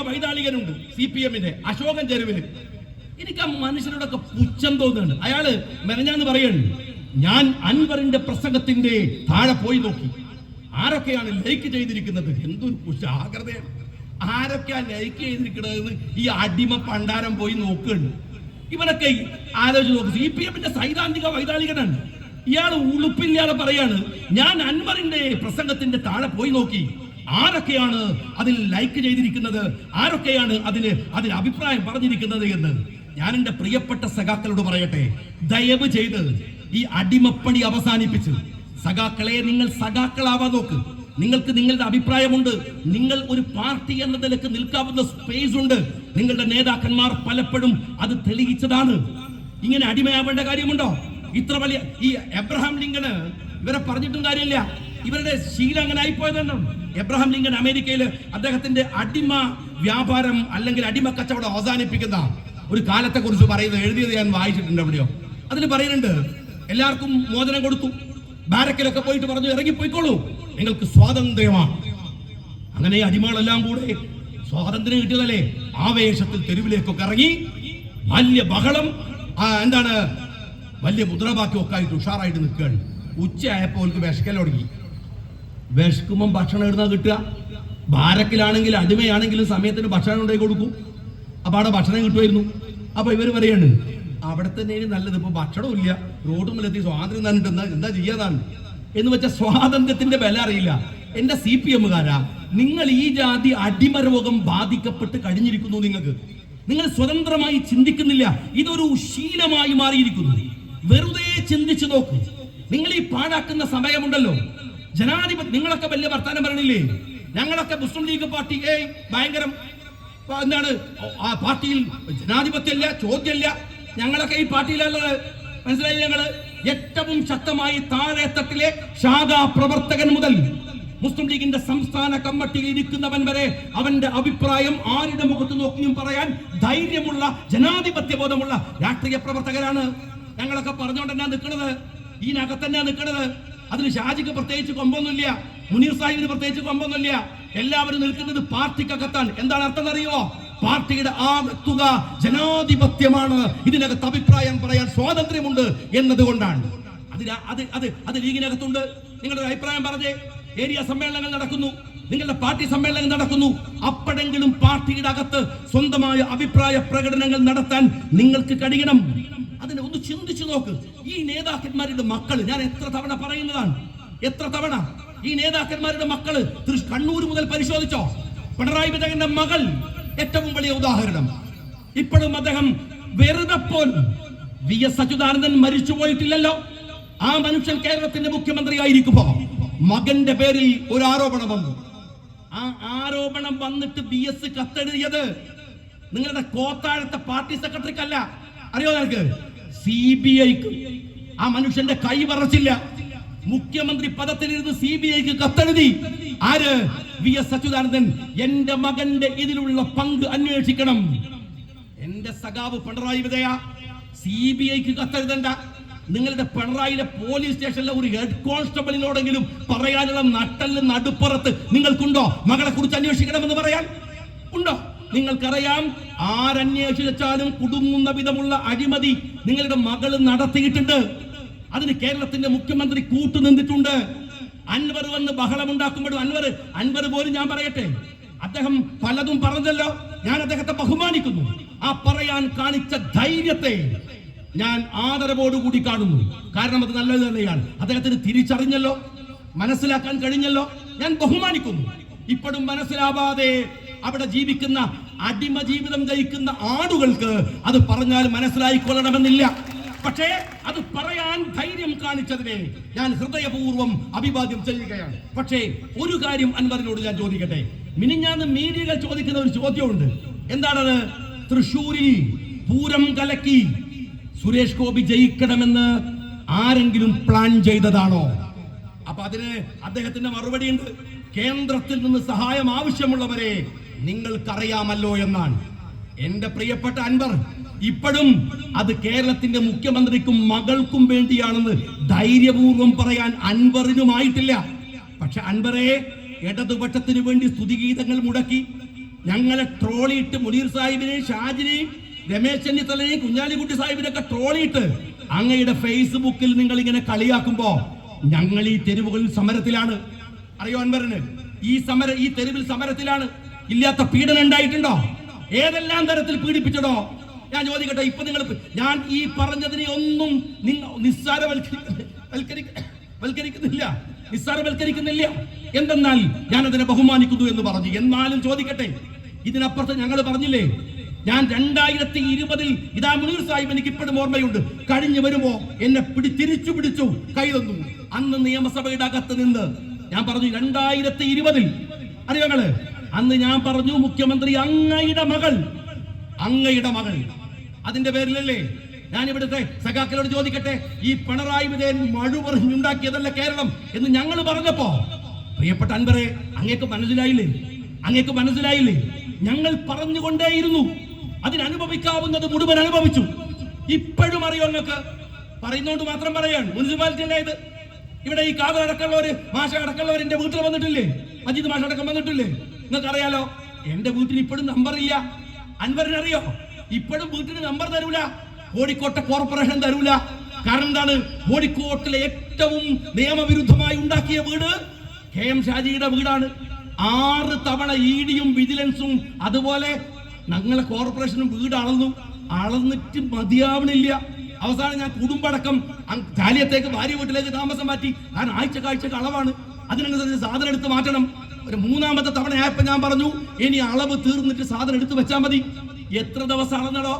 വൈതാളികനുണ്ട്. C P എമ്മിന്റെ അശോകൻ ചെരുവിന്. എനിക്ക് ആ മനുഷ്യനോടൊക്കെ പുച്ഛം തോന്നുന്നുണ്ട് അയാൾ മെനഞ്ഞാന്ന് പറയുന്നുണ്ട് ഞാൻ അൻവറിന്റെ പ്രസംഗത്തിന്റെ താഴെ പോയി നോക്കി. ആരൊക്കെയാണ് ലൈക്ക് ചെയ്തിരിക്കുന്നത്? എന്തൊരു കുശാഗ്രതയാണ് ആരൊക്കെയാ ലൈക്ക് ചെയ്തിരിക്കുന്നത് ഈ അടിമ പണ്ടാരം പോയി നോക്കുന്നുണ്ട് ഇവനൊക്കെ ആലോചിച്ച് നോക്കും. സി പി എമ്മിന്റെ സൈദ്ധാന്തിക വൈതാളികനാണ്. ഇയാൾ ഉളുപ്പില്ലാതെ പറയാണ് ഞാൻ അൻവറിന്റെ പ്രസംഗത്തിന്റെ താഴെ പോയി നോക്കി. ആരൊക്കെയാണ് അതിൽ ലൈക്ക് ചെയ്തിരിക്കുന്നത്? ആരൊക്കെയാണ് അതിന് അതിൽ അഭിപ്രായം പറഞ്ഞിരിക്കുന്നത് എന്ന്? ഞാൻ എന്റെ പ്രിയപ്പെട്ട സഖാക്കളോട് പറയട്ടെ. ദയവ് ചെയ്ത് ഈ അടിമപ്പണി അവസാനിപ്പിച്ച്. സഖാക്കളെ നിങ്ങൾ സഖാക്കളാവാൻ നോക്ക്. നിങ്ങൾക്ക് നിങ്ങളുടെ അഭിപ്രായമുണ്ട്. നിങ്ങൾ ഒരു പാർട്ടി എന്ന നിലയ്ക്ക് നിൽക്കാവുന്ന സ്പേസ് ഉണ്ട്. നിങ്ങളുടെ നേതാക്കന്മാർ പലപ്പോഴും അത് തെളിയിച്ചതാണ്. ഇങ്ങനെ അടിമയാവേണ്ട കാര്യമുണ്ടോ? ഇത്ര വലിയ ഈ എബ്രഹാം ലിങ്കണ് ഇവരെ പറഞ്ഞിട്ടും കാര്യമില്ല. ഇവരുടെ ശീലം അങ്ങനെ ആയിപ്പോയതാണ് എബ്രഹാം ലിങ്കൺ അമേരിക്കയിൽ അദ്ദേഹത്തിന്റെ അടിമ വ്യാപാരം അല്ലെങ്കിൽ അടിമ കച്ചവടം അവസാനിപ്പിക്കുന്ന ഒരു കാലത്തെ കുറിച്ച് പറയുന്നത് എഴുതിയത് ഞാൻ വായിച്ചിട്ടുണ്ട് എവിടെയോ അതിൽ പറയുന്നുണ്ട് എല്ലാവർക്കും മോചനം കൊടുത്തു. ബാരക്കിലൊക്കെ പോയിട്ട് പറഞ്ഞു ഇറങ്ങിപ്പോയിക്കോളൂ നിങ്ങൾക്ക് സ്വാതന്ത്ര്യമാണ്. അങ്ങനെ അടിമകളെല്ലാം കൂടെ സ്വാതന്ത്ര്യം കിട്ടിയതല്ലേ? ആവേശത്തിൽ തെരുവിലേക്കൊക്കെ ഇറങ്ങി വലിയ ബഹളം എന്താണ് വലിയ മുദ്രാവാക്യം ഒക്കെ ആയിട്ട് ഉഷാറായിട്ട് നിൽക്കുകയാണ്. ഉച്ചയായപ്പോൾ അവർക്ക് തുടങ്ങി. വിശക്കുമ്പം ഭക്ഷണം ഇടുന്ന കിട്ടുക? ബാരക്കിലാണെങ്കിൽ അടിമയാണെങ്കിലും സമയത്തിന് ഭക്ഷണം ഉണ്ടായി കൊടുക്കും. അപ്പൊ അവിടെ ഭക്ഷണം കിട്ടുമായിരുന്നു. അപ്പൊ ഇവർ പറയാണ് അവിടെ തന്നെ നല്ലത്. ഇപ്പൊ ഭക്ഷണം ഇല്ല. റോഡുമ്മിലെത്തി സ്വാതന്ത്ര്യം തന്നിട്ട് എന്താ എന്താ ചെയ്യാതാണ് എന്ന് വെച്ചാൽ സ്വാതന്ത്ര്യത്തിന്റെ വില അറിയില്ല. എന്റെ സി പി എമ്മുകാരാ നിങ്ങൾ ഈ ജാതി അടിമരോഗം ബാധിക്കപ്പെട്ട് കഴിഞ്ഞിരിക്കുന്നു നിങ്ങൾക്ക്. നിങ്ങൾ സ്വതന്ത്രമായി ചിന്തിക്കുന്നില്ല. ഇതൊരു ശീലമായി മാറിയിരിക്കുന്നു. വെറുതെ ചിന്തിച്ചു നോക്കൂ. നിങ്ങൾ ഈ പാഴാക്കുന്ന സമയമുണ്ടല്ലോ. ജനാധിപത്യ നിങ്ങളൊക്കെ വലിയ വർത്താനം പറയണില്ലേ? ഞങ്ങളൊക്കെ മുസ്ലിം ലീഗ് പാർട്ടി ഏ ഭയങ്കരം എന്താണ് ആ പാർട്ടിയിൽ ജനാധിപത്യമില്ല ചോദ്യമില്ല. ഞങ്ങളൊക്കെ ഈ പാർട്ടിയിലുള്ളത് മനസ്സിലായി ഞങ്ങൾ ഏറ്റവും ശക്തമായി താഴെത്തട്ടിലെ ശാഖാ പ്രവർത്തകൻ മുതൽ മുസ്ലിം ലീഗിന്റെ സംസ്ഥാന കമ്മിറ്റിയിൽ ഇരിക്കുന്നവൻ വരെ അവന്റെ അഭിപ്രായം ആരുടെ മുഖത്ത് നോക്കിയും പറയാൻ ധൈര്യമുള്ള ജനാധിപത്യ ബോധമുള്ള രാഷ്ട്രീയ പ്രവർത്തകരാണ്. ഞങ്ങളൊക്കെ പറഞ്ഞുകൊണ്ട് തന്നെ നിൽക്കുന്നത് ഇതിനകത്ത് തന്നെ നിൽക്കുന്നത് അതിന് ഷാജിക്ക് പ്രത്യേകിച്ച് കൊമ്പൊന്നുമില്ല. മുനീർ സാഹിബിന് പ്രത്യേകിച്ച് കൊമ്പൊന്നുമില്ല. എല്ലാവരും നിൽക്കുന്നത് പാർട്ടിക്കകത്താണ്. എന്താണ് അർത്ഥം അറിയുമോ? പാർട്ടിയുടെ ആ തുക ജനാധിപത്യമാണ്. ഇതിനകത്ത് അഭിപ്രായം പറയാൻ സ്വാതന്ത്ര്യമുണ്ട് എന്നതുകൊണ്ടാണ്. അതിന് അത് അത് അത് ലീഗിനകത്തുണ്ട്. നിങ്ങളുടെ അഭിപ്രായം പറഞ്ഞേ. ഏരിയ സമ്മേളനങ്ങൾ നടക്കുന്നു. നിങ്ങളുടെ പാർട്ടി സമ്മേളനങ്ങൾ നടക്കുന്നു. അപ്പോഴെങ്കിലും പാർട്ടിയുടെ അകത്ത് സ്വന്തമായ അഭിപ്രായ പ്രകടനങ്ങൾ നടത്താൻ നിങ്ങൾക്ക് കഴിയണം. അതിനെ ഒന്ന് ചിന്തിച്ചു നോക്ക്. ഈ നേതാക്കന്മാരുടെ മക്കൾ ഞാൻ എത്ര തവണ പറയുന്നതാണ്? എത്ര തവണ? ഈ നേതാക്കന്മാരുടെ മക്കൾ കണ്ണൂർ മുതൽ പരിശോധിച്ചോ? പിണറായി വിജയന്റെ മകൾ ഏറ്റവും വലിയ ഉദാഹരണം. ഇപ്പോഴും അദ്ദേഹം വെറുതെ പോലും വി എസ് അച്യുതാനന്ദൻ മരിച്ചു പോയിട്ടില്ലല്ലോ. ആ മനുഷ്യൻ കേരളത്തിന്റെ മുഖ്യമന്ത്രി ആയിരിക്കുമ്പോ മകന്റെ പേരിൽ ഒരു ആരോപണം വന്നു. ആ ആരോപണം വന്നിട്ട് ബി എസ് കത്തെഴുതിയത് നിങ്ങളുടെ കോത്താഴത്തെ പാർട്ടി സെക്രട്ടറിക്കല്ല. അറിയോ നിനക്ക്? സി ബി ഐക്ക്. ആ മനുഷ്യന്റെ കൈ പറച്ചില്ല. മുഖ്യമന്ത്രി പദത്തിലിരുന്ന് സി ബി ഐക്ക് കത്തെഴുതി. ആര്? V S Achuthanandan. എന്റെ മകന്റെ ഇതിലുള്ള പങ്ക് അന്വേഷിക്കണം. എന്റെ സഖാവ് പിണറായി വിജയ സി ബി ഐക്ക് കത്തെഴുതണ്ട. നിങ്ങളുടെ പിണറായിലെ പോലീസ് സ്റ്റേഷനിലെ ഒരു ഹെഡ് കോൺസ്റ്റബിളിനോടെങ്കിലും പറയാനുള്ള നട്ടൽ നടുപ്പുറത്ത് നിങ്ങൾക്കുണ്ടോ? മകളെ കുറിച്ച് അന്വേഷിക്കണമെന്ന് പറയാൻ? ഉണ്ടോ? നിങ്ങൾക്കറിയാം ആരന്വേഷിച്ചാലും കുടുങ്ങുന്ന വിധമുള്ള അഴിമതി നിങ്ങളുടെ മകൾ നടത്തിയിട്ടുണ്ട്. അതിന് കേരളത്തിന്റെ മുഖ്യമന്ത്രി കൂട്ടുനിന്നിട്ടുണ്ട് അൻവർ വന്ന് ബഹളം ബഹളമുണ്ടാക്കുമ്പോഴും അൻവർ അൻവർ പോലും ഞാൻ പറയട്ടെ അദ്ദേഹം പലതും പറഞ്ഞല്ലോ ഞാൻ അദ്ദേഹത്തെ ബഹുമാനിക്കുന്നു. ആ പറയാൻ കാണിച്ച ധൈര്യത്തെ ഞാൻ ആദരവോടുകൂടി കാണുന്നു. കാരണം അത് നല്ലത് തന്നെയാണ്. അദ്ദേഹത്തിന് തിരിച്ചറിഞ്ഞല്ലോ മനസ്സിലാക്കാൻ കഴിഞ്ഞല്ലോ. ഞാൻ ബഹുമാനിക്കുന്നു. ഇപ്പോഴും മനസ്സിലാവാതെ അവിടെ ജീവിക്കുന്ന അടിമ ജീവിതം നയിക്കുന്ന ആടുകൾക്ക് അത് പറഞ്ഞാൽ മനസ്സിലായിക്കൊള്ളണമെന്നില്ല. പക്ഷേ അത് പറയാൻ ധൈര്യം കാണിച്ചതിനെ ഞാൻ ഹൃദയപൂർവം അഭിവാദ്യം ചെയ്യുകയാണ്. പക്ഷേ ഒരു കാര്യം അൻവറിനോട് ഞാൻ ചോദിക്കട്ടെ? മിനിഞ്ഞാന്ന് മീഡിയകൾ ചോദിക്കുന്ന ഒരു ചോദ്യമുണ്ട്. എന്താണത്? തൃശൂരിൽ പൂരം കലക്കി സുരേഷ് ഗോപി ജയിക്കണമെന്ന് ആരെങ്കിലും പ്ലാൻ ചെയ്തതാണോ? അപ്പൊ അതിന് അദ്ദേഹത്തിന്റെ മറുപടി ഉണ്ട് കേന്ദ്രത്തിൽ നിന്ന് സഹായം ആവശ്യമുള്ളവരെ നിങ്ങൾക്കറിയാമല്ലോ എന്നാണ്. എന്റെ പ്രിയപ്പെട്ട അൻവർ ഇപ്പോഴും അത് കേരളത്തിന്റെ മുഖ്യമന്ത്രിക്കും മകൾക്കും വേണ്ടിയാണെന്ന് ധൈര്യപൂർവം പറയാൻ അൻവറിനുമായിട്ടില്ല. പക്ഷെ അൻവറെ ഇടതുപക്ഷത്തിനു വേണ്ടി സ്തുതിഗീതങ്ങൾ മുടക്കി ഞങ്ങളെ ട്രോളിയിട്ട് മുനീർ സാഹിബിനെയും ഷാജിനെയും രമേശ് ചെന്നിത്തലനെയും കുഞ്ഞാലിക്കുട്ടി സാഹിബിനൊക്കെ ട്രോളിയിട്ട് അങ്ങയുടെ ഫേസ്ബുക്കിൽ നിങ്ങൾ ഇങ്ങനെ കളിയാക്കുമ്പോ ഞങ്ങൾ ഈ തെരുവുകളിൽ സമരത്തിലാണ്. അറിയോ അൻവറിന്? ഈ സമര ഈ തെരുവിൽ സമരത്തിലാണ്. ഇല്ലാത്ത പീഡനം ഉണ്ടായിട്ടുണ്ടോ? ഏതെല്ലാം തരത്തിൽ പീഡിപ്പിച്ചടോ ഞാൻ ചോദിക്കട്ടെ ഇപ്പൊ നിങ്ങൾ ഞാൻ ഈ പറഞ്ഞതിനെ ഒന്നും നിങ്ങൾ നിസ്സാരവൽക്കരിക്ക വൽക്കരിക്കുന്നില്ല. നിസ്സാരവൽക്കരിക്കുന്നില്ല. എന്തെന്നാൽ ഞാൻ അതിനെ ബഹുമാനിക്കുന്നു എന്ന് പറഞ്ഞു. എന്നാലും ചോദിക്കട്ടെ ഇതിനപ്പുറത്ത് ഞങ്ങൾ പറഞ്ഞില്ലേ ഞാൻ രണ്ടായിരത്തി ഇരുപതിൽ ഇതാ മുനീർ സാഹിബ് എനിക്ക് ഇപ്പോഴും ഓർമ്മയുണ്ട്. കഴിഞ്ഞു വരുമ്പോ എന്നെ പിടി തിരിച്ചു പിടിച്ചു കൈ തന്നു. അന്ന് നിയമസഭയുടെ അകത്ത് നിന്ന് ഞാൻ പറഞ്ഞു രണ്ടായിരത്തി ഇരുപതിൽ അറിയങ്ങൾ അന്ന് ഞാൻ പറഞ്ഞു മുഖ്യമന്ത്രി അങ്ങയുടെ മകൾ. അങ്ങയുടെ മകൾ. അതിന്റെ പേരിലല്ലേ? ഞാൻ ഇവിടുത്തെ സഖാക്കളോട് ചോദിക്കട്ടെ ഈ പിണറായി വിജയൻ മഴുപറിഞ്ഞുണ്ടാക്കിയതല്ല കേരളം എന്ന് ഞങ്ങൾ പറഞ്ഞപ്പോ പ്രിയപ്പെട്ട അൻപറെ അങ്ങേക്ക് മനസ്സിലായില്ലേ? അങ്ങേക്ക് മനസ്സിലായില്ലേ? ഞങ്ങൾ പറഞ്ഞുകൊണ്ടേയിരുന്നു. അതിനനുഭവിക്കാവുന്നത് മുഴുവൻ അനുഭവിച്ചു. ഇപ്പോഴും അറിയോ നിങ്ങൾക്ക് പറയുന്നോണ്ട് മാത്രം പറയാണ്. മുനിസിപ്പാലിറ്റി ഇത് ഇവിടെ ഈ അടക്കമുള്ളവര് മാഷ അടക്കമുള്ളവർ എന്റെ വീട്ടിൽ വന്നിട്ടില്ലേ? മജീദ് മാഷ അടക്കം വന്നിട്ടില്ലേ? നിങ്ങൾക്ക് അറിയാലോ എന്റെ വീട്ടിന് ഇപ്പോഴും നമ്പർ ഇല്ല. അൻവറിനറിയോ? ഇപ്പോഴും വീട്ടിന് നമ്പർ തരൂല. കോഴിക്കോട്ടെ കോർപ്പറേഷൻ തരൂല. കാരണം എന്താണ്? കോഴിക്കോട്ടിലെ ഏറ്റവും നിയമവിരുദ്ധമായി ഉണ്ടാക്കിയ വീട് കെ എം ഷാജിയുടെ വീടാണ്. ആറ് തവണ ഇ ഡിയും വിജിലൻസും അതുപോലെ ഞങ്ങളെ കോർപ്പറേഷനും വീട് അളന്നു. അളന്നിട്ട് മതിയാവണില്ല. അവസാനം ഞാൻ കുടുംബടക്കം ജാലിയത്തേക്ക് ഭാര്യ വീട്ടിലേക്ക് താമസം മാറ്റി. ഞാൻ ആഴ്ച കാഴ്ചക്ക് അളവാണ്. അതിനനുസരിച്ച് സാധനം എടുത്ത് മാറ്റണം. ഒരു മൂന്നാമത്തെ തവണ ആയപ്പോ ഞാൻ പറഞ്ഞു ഇനി അളവ് തീർന്നിട്ട് സാധനം എടുത്തു വെച്ചാൽ മതി. എത്ര ദിവസം അളന്നടോ?